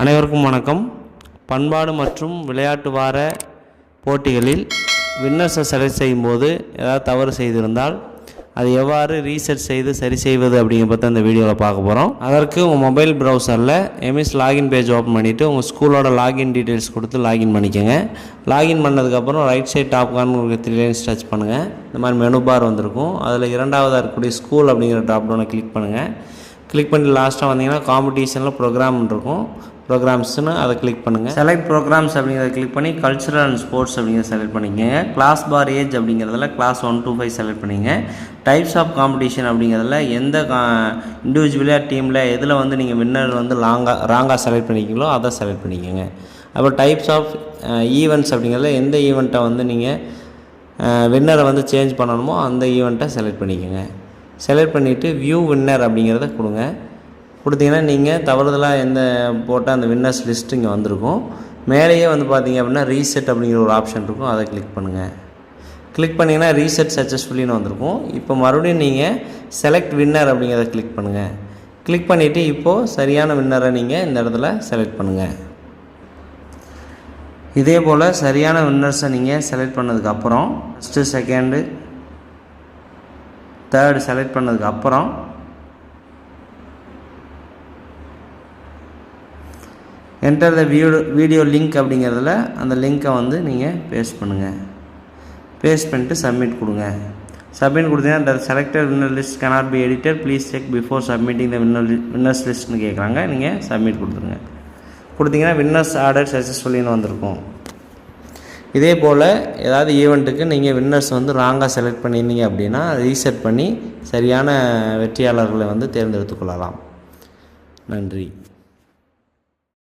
அனைவருக்கும் வணக்கம். பண்பாடு மற்றும் விளையாட்டு வார போட்டிகளில் வின்னர்ஸை செலக்ட் செய்யும்போது ஏதாவது தவறு செய்திருந்தால் அது எவ்வாறு ரீசெட் செய்து சரி செய்வது அப்படிங்கிற பற்றி அந்த வீடியோவில் பார்க்க போகிறோம் அதற்கு உங்கள் மொபைல் ப்ரௌசரில் எம்எஸ் லாகின் பேஜ் ஓப்பன் பண்ணிவிட்டு உங்கள் ஸ்கூலோட லாகின் டீட்டெயில்ஸ் கொடுத்து லாகின் பண்ணிக்கோங்க. லாகின் பண்ணதுக்கப்புறம் ரைட் சைட் டாப் கார்னு த்ரீ லைன்ஸ் டச் பண்ணுங்கள் இந்த மாதிரி மெனு பார் வந்திருக்கும். அதில் இரண்டாவதாக இருக்கக்கூடிய ஸ்கூல் அப்படிங்கிற டாப் டவுனை கிளிக் பண்ணுங்கள் கிளிக் பண்ணி லாஸ்ட்டாக வந்தீங்கன்னா காம்படிஷனில் ப்ரோக்ராம் இருக்கும். ப்ரோக்ராம்ஸ்னு அதை கிளிக் பண்ணுங்கள் செலக்ட் ப்ரோக்ராம்ஸ் அப்படிங்கிறத கிளிக் பண்ணி கல்ச்சுரல் அண்ட் ஸ்போர்ட்ஸ் அப்படிங்கிறத செலக்ட் பண்ணிக்கங்க கிளாஸ் பார் ஏஜ் அப்படிங்கிறதுல class one two five select பண்ணிங்க. டைப்ஸ் ஆஃப் காம்படிஷன் அப்படிங்கிறதுல எந்த இண்டிவிஜுவலாக டீமில் எதில் வந்து நீங்கள் வின்னர் வந்து லாங்காக ராங்காக செலக்ட் பண்ணிக்கிங்களோ அதை செலக்ட் பண்ணிக்கோங்க. அப்புறம் டைப்ஸ் ஆஃப் ஈவெண்ட்ஸ் அப்படிங்கிறதுல எந்த ஈவெண்ட்டை வந்து நீங்கள் வின்னரை வந்து சேஞ்ச் பண்ணணுமோ அந்த ஈவெண்ட்டை செலக்ட் பண்ணிக்கோங்க. செலக்ட் பண்ணிவிட்டு வியூ வின்னர் அப்படிங்கிறத கொடுங்க. கொடுத்தீங்கன்னா நீங்கள் தவறுதலாக எந்த போட்டால் அந்த வின்னர்ஸ் லிஸ்ட் இங்கே வந்திருக்கும். மேலேயே வந்து பார்த்தீங்க அப்படின்னா ரீசெட் அப்படிங்கிற ஒரு ஆப்ஷன் இருக்கும். அதை கிளிக் பண்ணுங்கள் கிளிக் பண்ணிங்கன்னா ரீசெட் சக்ஸஸ்ஃபுல்லின்னு வந்திருக்கும். இப்போ மறுபடியும் நீங்கள் செலக்ட் வின்னர் அப்படிங்கிறத கிளிக் பண்ணுங்கள் கிளிக் பண்ணிவிட்டு இப்போது சரியான வின்னரை நீங்கள் இந்த இடத்துல செலக்ட் பண்ணுங்கள் இதே போல் சரியான வின்னர்ஸை நீங்கள் செலக்ட் பண்ணதுக்கப்புறம் ஃபஸ்ட்டு செகண்டு தேர்டு செலக்ட் பண்ணதுக்கு அப்புறம் enter the video video link அப்படிங்கிறதுல அந்த லிங்க்கை வந்து நீங்கள் பேஸ்ட் பண்ணுங்கள் பேஸ்ட் பண்ணிட்டு சப்மிட் கொடுங்க. சப்மிட் கொடுத்தீங்கன்னா the selected winner list cannot be edited please check before submitting the winner winners லிஸ்ட்னு கேட்குறாங்க நீங்கள் சப்மிட் கொடுத்துருங்க. கொடுத்தீங்கன்னா வின்னர்ஸ் ஆர்டர் சக்ஸஸ்ஃபுல்லின்னு வந்திருக்கும். இதே போல் ஏதாவது ஈவெண்ட்டுக்கு நீங்கள் வின்னர்ஸ் வந்து ராங்காக செலக்ட் பண்ணியிருந்தீங்க அப்படின்னா ரீசெட் பண்ணி சரியான வெற்றியாளர்களை வந்து தேர்ந்தெடுத்து கொள்ளலாம். நன்றி.